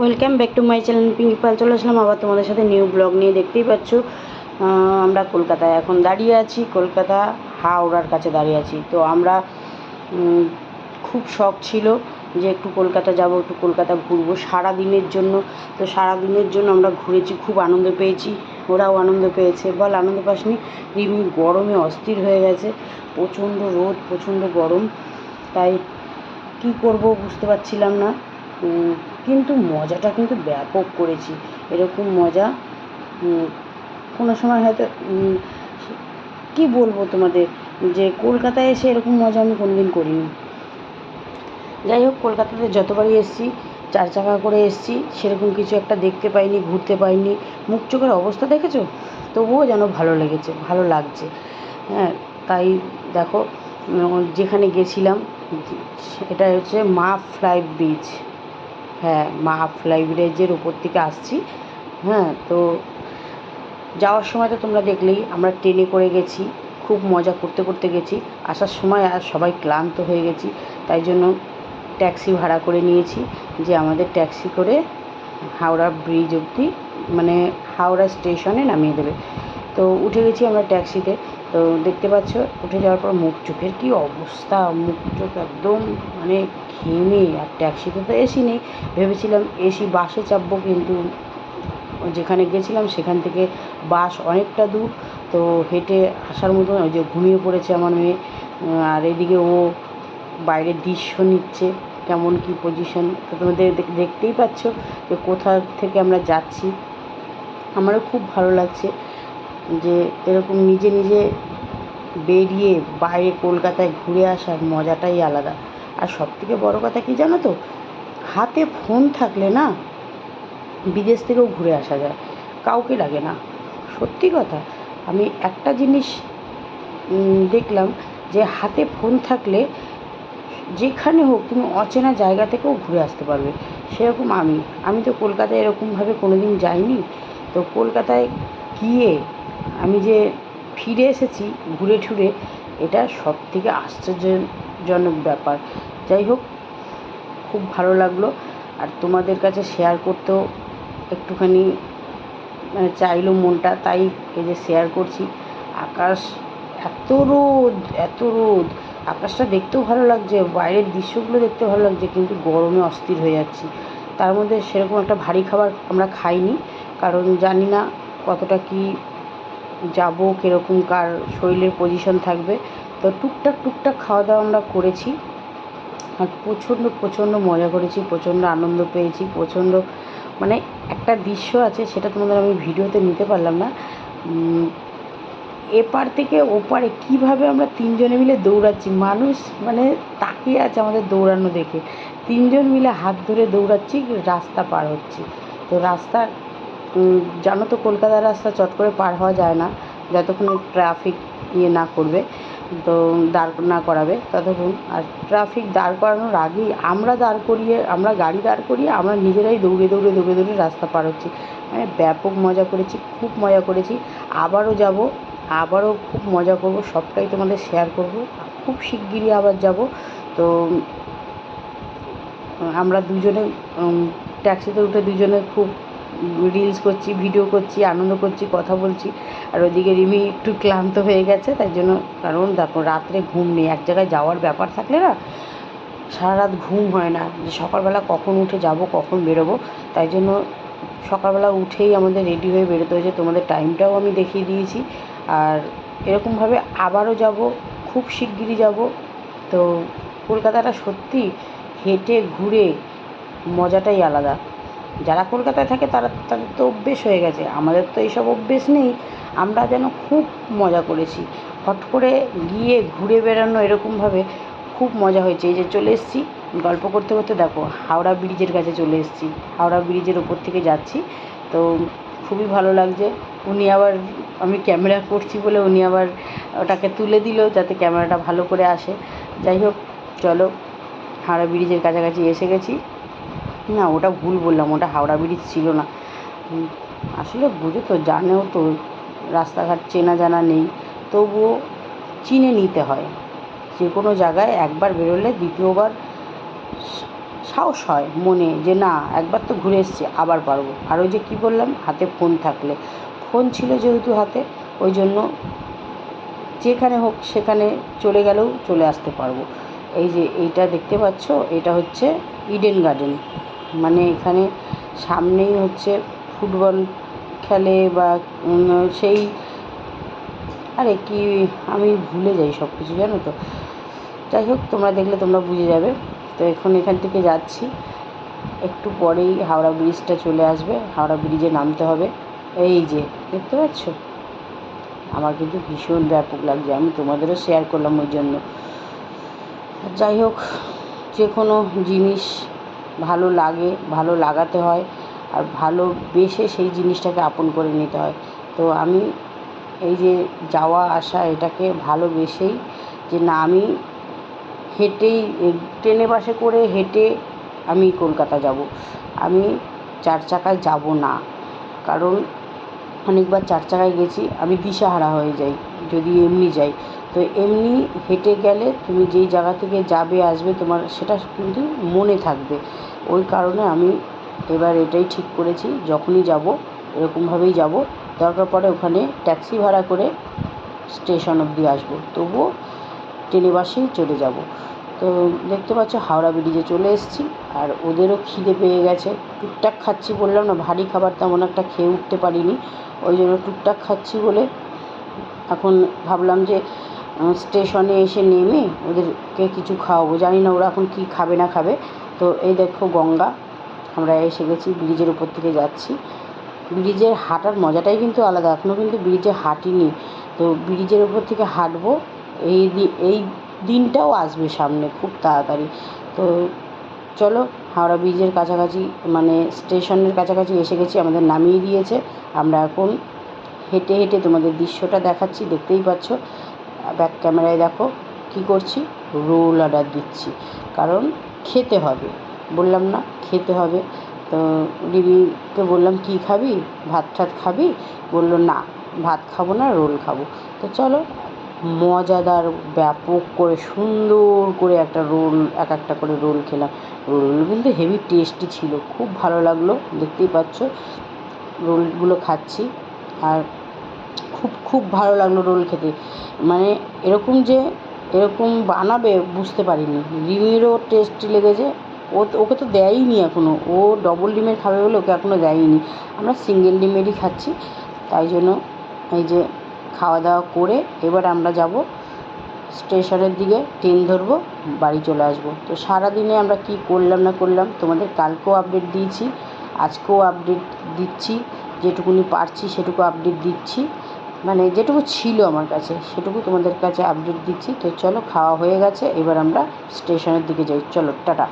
Welcome back to my channel Pinki Pal চলে আসলাম আবার তোমাদের সাথে নিউ ব্লগ নিয়ে, দেখতেই পাচ্ছ আমরা কলকাতায় এখন দাঁড়িয়ে আছি, কলকাতা হাওড়ার কাছে দাঁড়িয়ে আছি। তো আমরা খুব শখ ছিল যে একটু কলকাতা যাব, একটু কলকাতা ঘুরবো সারা দিনের জন্য। তো সারা দিনের জন্য আমরা ঘুরেছি, খুব আনন্দ পেয়েছি। ওরাও আনন্দ পেয়েছে। বল, আনন্দ পাসনি? রিমি গরমে অস্থির হয়ে গেছে। প্রচণ্ড রোদ, প্রচণ্ড গরম। তাই কি করব বুঝতে পারছিলাম না। কিন্তু মজাটা কিন্তু ব্যাপক করেছি। এরকম মজা কোনো সময় হয়তো কি বলব তোমাদের? যে কলকাতায় এসে এরকম মজা আমি কোনোদিন করিনি। যাই হোক, কলকাতাতে যতবারই এসেছি, চার চাকা করে এসেছি, সেরকম কিছু একটা দেখতে পাইনি, ঘুরতে পাইনি। মুখ চোখের অবস্থা দেখেছ? তবুও যেন ভালো লেগেছে, ভালো লাগছে। হ্যাঁ তাই দেখো যেখানে গেছিলাম এটা হচ্ছে মা ফ্লাই ব্রিজ হ্যাঁ মা ফ্লাই ব্রিজের উপর থেকে আসছি। হ্যাঁ তো যাওয়ার সময় তো তোমরা দেখলেই আমরা ট্রেনে করে গেছি, খুব মজা করতে করতে গেছি। আসার সময় আর সবাই ক্লান্ত হয়ে গেছি, তাই জন্য ট্যাক্সি ভাড়া করে নিয়েছি যে আমাদের ট্যাক্সি করে হাওড়া ব্রিজ অবধি মানে হাওড়া স্টেশনে নামিয়ে দেবে। তো উঠে গেছি আমরা ট্যাক্সিতে। তো দেখতে পাচ্ছ, উঠে যাওয়ার পর মুখ চোখের কী অবস্থা, মুখ চোখ একদম মানে ঘেমে আর ট্যাক্সিতে তো এসি নেই। ভেবেছিলাম এসি বাসে চাপবো কিন্তু যেখানে গেছিলাম সেখান থেকে বাস অনেকটা দূর। তো হেঁটে আসার মতন ওই যে ঘুমিয়ে পড়েছে আমার মেয়ে। আর এদিকে ও বাইরের দৃশ্য নিচ্ছে, কেমন কি পজিশন তো তোমাদের দেখতেই পাচ্ছ যে কোথা থেকে আমরা যাচ্ছি। আমারও খুব ভালো লাগছে যে এরকম নিজে নিজে বেরিয়ে বাইরে কলকাতায় ঘুরে আসার মজাটাই আলাদা। আর সবথেকে বড় কথা কি জানো তো? হাতে ফোন থাকলে না বিদেশ থেকেও ঘুরে আসা যায়। কাউকে লাগে না। সত্যি কথা, আমি একটা জিনিস দেখলাম যে হাতে ফোন থাকলে যেখানে হোক তুমি অচেনা জায়গা থেকেও ঘুরে আসতে পারবে। সেরকম আমি। আমি তো কলকাতায় এরকমভাবে কোনো দিন যাইনি। তো কলকাতায় গিয়ে আমি যে ফিরে এসেছি ঘুরে ঠুরে, এটা সব থেকে আশ্চর্যজনক ব্যাপার। যাই হোক, খুব ভালো লাগল। আর তোমাদের কাছে শেয়ার করতেও একটুখানি মানে চাইলো মনটা, তাই এই যে শেয়ার করছি। আকাশ এত রোদ এত রোদ। আকাশটা দেখতেও ভালো লাগছে, বাইরের দৃশ্যগুলো দেখতে ভালো লাগছে, কিন্তু গরমে অস্থির হয়ে যাচ্ছি। তার মধ্যে সেরকম একটা ভারী খাবার আমরা খাইনি, কারণ জানি না কতটা কি যাব, কীরকম কার শরীরের পজিশন থাকবে। তো টুকটাক টুকটাক খাওয়া দাওয়া আমরা করেছি। প্রচণ্ড প্রচণ্ড মজা করেছি, প্রচণ্ড আনন্দ পেয়েছি, প্রচণ্ড মানে একটা দৃশ্য আছে, সেটা তোমাদের আমি ভিডিওতে নিতে পারলাম না। এপার থেকে ওপারে কীভাবে আমরা তিনজনে মিলে দৌড়াচ্ছি, মানুষ মানে তাকিয়ে আছে আমাদের দৌড়ানো দেখে। তিনজন মিলে হাত ধরে দৌড়াচ্ছি, রাস্তা পার হচ্ছি। তো রাস্তা জানো তো কলকাতার রাস্তা চট করে পার হওয়া যায় না, যতক্ষণ ট্রাফিক ইয়ে না করবে। তো দাঁড় না করাবে। ততক্ষণ আর ট্রাফিক দাঁড় করানোর আগেই আমরা দাঁড় করিয়ে, আমরা গাড়ি দাঁড় করিয়ে আমরা নিজেরাই দৌড়ে দৌড়ে দৌড়ে দৌড়ে রাস্তা পার হচ্ছি। মানে ব্যাপক মজা করেছি, খুব মজা করেছি। আবারও যাব, আবারও খুব মজা করব, সবটাই তোমাদের শেয়ার করব। খুব শিগগিরই আবার যাব। তো, আমরা দুজনে ট্যাক্সিতে উঠে দুজনে খুব রিলস করছি ভিডিও করছি, আনন্দ করছি, কথা বলছি। আর ওদিকে রিমি একটু ক্লান্ত হয়ে গেছে, তাই জন্য কারণ দেখো রাত্রে ঘুম নেই, এক জায়গায় যাওয়ার ব্যাপার থাকলে না সারা রাত ঘুম হয় না। যে সকালবেলা কখন উঠে যাব, কখন বেরোবো, তাই জন্য সকালবেলা উঠেই আমাদের রেডি হয়ে বেরোতে হয়েছে। তোমাদের টাইমটাও আমি দেখিয়ে দিয়েছি। আর এরকমভাবে আবারও যাব, খুব শিগগিরই যাব। তো কলকাতাটা সত্যি হেঁটে ঘুরে মজাটাই আলাদা। যারা কলকাতায় থাকে তারা তাদের তো অভ্যেস হয়ে গেছে। আমাদের তো এইসব অভ্যেস নেই। আমরা যেন খুব মজা করেছি। হট করে গিয়ে ঘুরে বেড়ানো এরকমভাবে খুব মজা হয়েছে। এই যে চলে এসেছি, গল্প করতে করতে দেখো, হাওড়া ব্রিজের কাছে চলে এসেছি। হাওড়া ব্রিজের ওপর থেকে যাচ্ছি। তো খুবই ভালো লাগছে। উনি আবার, আমি ক্যামেরা করছি বলে উনি আবার ওটাকে তুলে দিল যাতে ক্যামেরাটা ভালো করে আসে। যাই হোক, চলো, হাওড়া ব্রিজের কাছাকাছি এসে গেছি। না, ওটা ভুল বললাম, ওটা হাওড়া ব্রিজ ছিল না। আসলে বুঝে তো, জানেও তো, রাস্তাঘাট চেনা জানা নেই, তবুও চিনে নিতে হয়। যে কোনো জায়গায় একবার বেরোলে দ্বিতীয়বার সাহস হয়, মনে যে না, একবার তো ঘুরে এসেছি, আবার পারব। আর ওই যে কী বললাম, হাতে ফোন থাকলে। ফোন ছিল যেহেতু হাতে, ওই জন্য যেখানে হোক সেখানে চলে গেলেও চলে আসতে পারব। এই যে এইটা দেখতে পাচ্ছ, এটা হচ্ছে ইডেন গার্ডেন মানে এখানে সামনেই হচ্ছে ফুটবল খেলে বা সেই, আরে কি আমি ভুলে যাই সব কিছু জানো তো? যাই হোক, তোমরা দেখলে তোমরা বুঝে যাবে। তো এখন এখান থেকে যাচ্ছি। একটু পরেই হাওড়া ব্রিজটা চলে আসবে। হাওড়া ব্রিজে নামতে হবে। এই যে, দেখতে পাচ্ছ? আমার কিন্তু ভীষণ ব্যাপক লাগছে। আমি তোমাদেরও শেয়ার করলাম ওই জন্য। যাই হোক, যে কোনো জিনিস ভালো লাগে, ভালো লাগাতে হয় আর ভালোবেসে সেই জিনিসটাকে আপন করে নিতে হয়। তো আমি এই যে যাওয়া, আসা এটাকে ভালোবেসেই যে না, আমি হেঁটেই ট্রেনে বাসে করে হেঁটে আমি কলকাতা যাব। আমি চার চাকায় যাব না। কারণ অনেকবার চার চাকায় গেছি, আমি দিশাহারা হয়ে যাই, যদি এমনি যাই। তো এমনি হেঁটে গেলে তুমি যেই জায়গা থেকে যাবে, আসবে, তোমার সেটা কিন্তু মনে থাকবে। ওই কারণে আমি এবার এটাই ঠিক করেছি, যখনই যাব, এরকমভাবেই যাব। দরকার পড়ে ওখানে ট্যাক্সি ভাড়া করে স্টেশন অবধি আসব। তবুও ট্রেনে বাসেই চলে যাব। তো দেখতে পাচ্ছ হাওড়া ব্রিজে চলে এসেছি, আর ওদেরও খিদে পেয়ে গেছে। টুকটাক খাচ্ছি বললাম না, ভারী খাবার তেমন একটা খেয়ে উঠতে পারিনি। ওই জন্য টুকটাক খাচ্ছি বলে এখন ভাবলাম যে স্টেশনে এসে নেমে ওদেরকে কিছু খাওয়াবো। জানি না ওরা এখন কী খাবে না খাবে। তো এই দেখো গঙ্গা, আমরা এসে গেছি ব্রিজের উপর থেকে যাচ্ছি। ব্রিজের হাঁটার মজাটাই কিন্তু আলাদা এখনও কিন্তু ব্রিজে হাঁটিনি। তো ব্রিজের উপর থেকে হাঁটবো, এই এই দিনটাও আসবে সামনে খুব তাড়াতাড়ি। তো চলো, হাওড়া ব্রিজের কাছাকাছি মানে স্টেশনের কাছাকাছি এসে গেছি, আমাদের নামিয়ে দিয়েছে। আমরা এখন হেঁটে হেঁটে তোমাদের দৃশ্যটা দেখাচ্ছি, দেখতেই পাচ্ছ। ব্যাক ক্যামেরায় দেখো, কি করছি? রোল অর্ডার দিচ্ছি। কারণ খেতে হবে। বললাম না, খেতে হবে। তো দিদিকে বললাম, কী খাবি? ভাত টাত খাবি? বলল, না, ভাত খাব না রোল খাব। তো চলো, মজাদার, ব্যাপক করে, সুন্দর করে একটা রোল এক একটা করে রোল খেলাম। রোলগুলো কিন্তু হেভি টেস্টি ছিল। খুব ভালো লাগল, দেখতেই পাচ্ছ। রোলগুলো খাচ্ছি। আর খুব খুব ভালো লাগল রোল খেতে। মানে এরকম যে, এরকম বানাবে বুঝতে পারিনি। রিমিরও টেস্টি লেগেছে। ও, ওকে তো দেয়ইনি এখনও ও ডবল ডিমের খাবে বলে ওকে এখনও দেয়নি আমরা সিঙ্গেল ডিমেরই খাচ্ছি। তাই জন্য এই যে খাওয়া দাওয়া করে এবার আমরা যাব স্টেশনের দিকে। ট্রেন ধরবো, বাড়ি চলে আসব। তো সারাদিনে আমরা কি করলাম না করলাম তোমাদের কালকেও আপডেট দিয়েছি। আজকেও আপডেট দিচ্ছি। যেটুকুনি পারছি সেটুকু আপডেট দিচ্ছি। মানে যেটুকু ছিল আমার কাছে, সেটুকু তোমাদের কাছে আপডেট দিচ্ছি। তো চলো, খাওয়া হয়ে গেছে। এবার আমরা স্টেশনের দিকে যাই। চলো, টাটা।